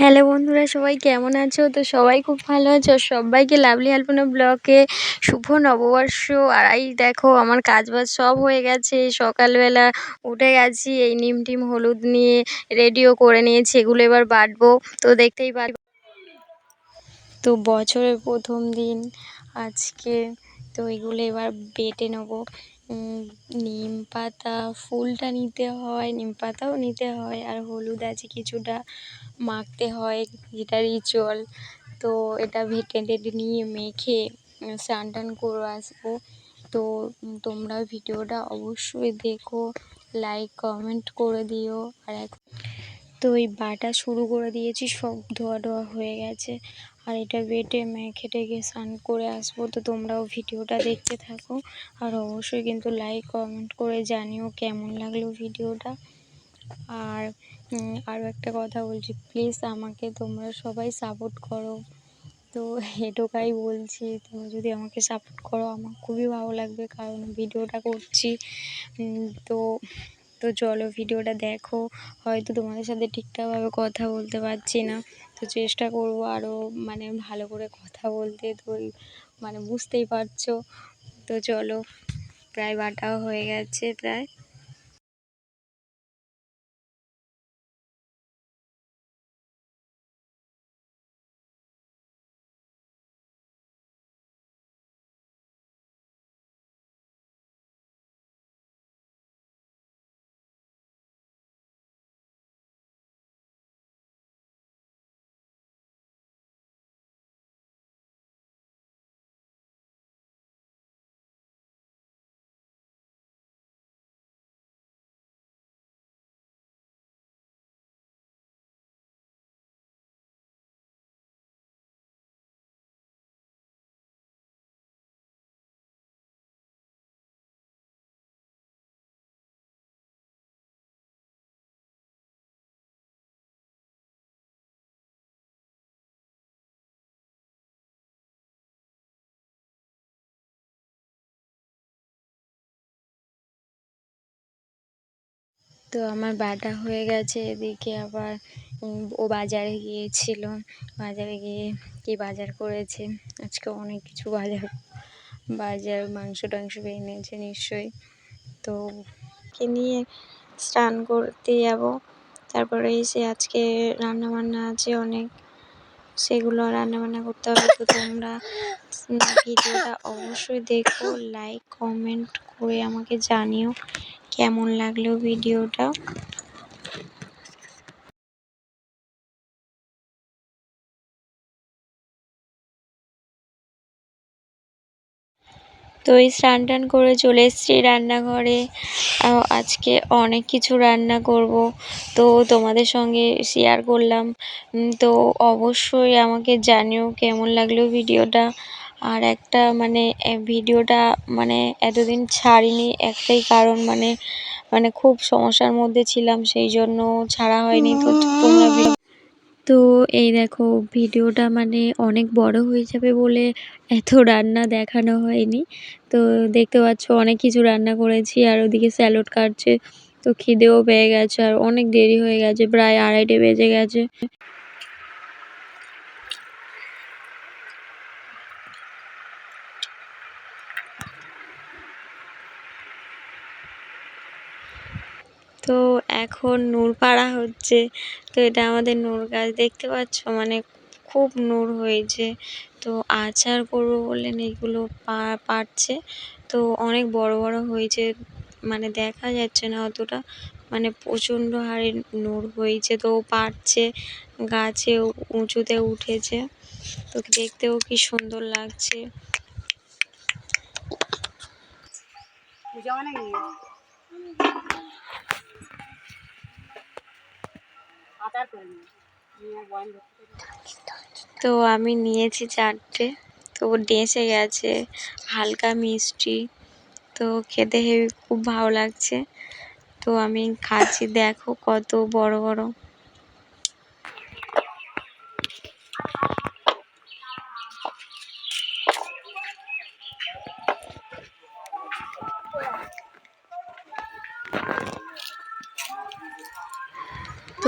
Hello বন্ধুরা, সবাই কেমন আছো? তো সবাই খুব ভালো আছো? সবাইকে লাভলি আলপনা ব্লকে শুভ নববর্ষ। আর এই দেখো, আমার কাজ বাজ সব হয়ে গেছে। সকালবেলা উঠে গেছি, এই নিম টিম হলুদ নিয়ে রেডিও করে নিয়েছি, এগুলো এবার বাটবো। তো দেখতেই পার তো বছরের প্রথম দিন আজকে, তো এগুলো এবার বেটে নেব। নিম পাতা, ফুলটা নিতে হয়, নিম পাতাও নিতে হয়, আর হলুদ আছে কিছুটা মাখতে হয় যেটা রিচুয়াল তো এটা ভেটে টেটে নিয়ে মেখে স্নান টান করে আসব। তো তোমরা ভিডিওটা অবশ্যই দেখো লাইক কমেন্ট করে দিও, আর এক তো ওই বাটা শুরু করে দিয়েছি, সব ধোয়া ধোয়া হয়ে গেছে। আর এটা বেটে মেখে টেখে স্নান করে আসব। তো তোমরাও ভিডিওটা দেখতে থাকো। আর অবশ্যই কিন্তু লাইক কমেন্ট করে জানিও কেমন লাগল ভিডিওটা। আর আরও একটা কথা বলছি প্লিজ আমাকে তোমরা সবাই সাপোর্ট করো। তো এটুকাই বলছি, তোমরা যদি আমাকে সাপোর্ট করো, আমার খুবই ভালো লাগবে। কারণ ভিডিওটা করছি তো তো চলো ভিডিওটা দেখো। হয়তো তোমাদের সাথে ঠিকঠাকভাবে কথা বলতে পারছি না। তো চেষ্টা করব আরও মানে ভালো করে কথা বলতে। তো মানে বুঝতেই পারছ। তো চলো, প্রায় বাটাও হয়ে গেছে প্রায়। তো আমার বাটা হয়ে গেছে, এদিকে আবার ও বাজারে গিয়েছিল। বাজারে গিয়ে কি বাজার করেছে? আজকে অনেক কিছু বাজার বাজার মাংস টাংস এনেছে নিশ্চয়ই। তো কে নিয়ে স্নান করতে যাব। তারপরে এসে আজকে রান্না বান্না আছে অনেক। সেগুলো রান্না বান্না করতে হবে তো তোমরা ভিডিওটা অবশ্যই দেখো লাইক কমেন্ট করে আমাকে জানিও। কেমন লাগল ভিডিওটা? তো এই স্নান টান করে চলে এসেছি রান্নাঘরে। আজকে অনেক কিছু রান্না করব। তো তোমাদের সঙ্গে শেয়ার করলাম। তো অবশ্যই আমাকে জানিও কেমন লাগল ভিডিওটা। আর একটা মানে ভিডিওটা মানে এতদিন ছাড়িনি, একটাই কারণ মানে মানে খুব সমস্যার মধ্যে ছিলাম, সেই জন্য ছাড়া হয়নি। তো তোমরা তো এই দেখো, ভিডিওটা মানে অনেক বড় হয়ে যাবে বলে এত রান্না দেখানো হয়নি। তো দেখতে পাচ্ছ, অনেক কিছু রান্না করেছি, আর ওদিকে স্যালাড কাটছে, তো খিদেও পেয়ে গেছে, আর অনেক দেরি হয়ে গেছে, প্রায় আড়াইটে বেজে গেছে। তো এখন নূর পাড়া হচ্ছে, তো এটা আমাদের নূর গাছ দেখতে পাচ্ছ? মানে খুব নূর হয়েছে। তো আচার করব বললেন এগুলো পা, পাড়ছে। তো অনেক বড় বড় হয়েছে মানে দেখা যাচ্ছে না অতটা। মানে প্রচণ্ড হারে নূর হয়েছে, তো ও পাড়ছে, গাছে উঁচুতে উঠেছে। তো দেখতেও কি সুন্দর লাগছে। তো আমি নিয়েছি চারটে। তো ডেসে গেছে, হালকা মিষ্টি। তো খেতে হেবি, খুব ভালো লাগছে। তো আমি খাচ্ছি, দেখো কত বড় বড়।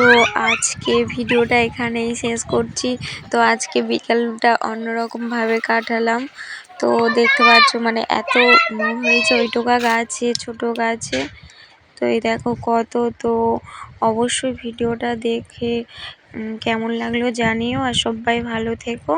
তো আজকে ভিডিওটা এখানেই শেষ করছি। তো আজকে বিকালটা অন্যরকমভাবে কাটালাম। তো দেখতে পাচ্ছ মানে এত হয়েছে ওইটুকা গাছে, ছোট গাছে। তো এই দেখো কত, তো অবশ্যই ভিডিওটা দেখে কেমন লাগল জানিও। আর সবাই ভালো থেকো।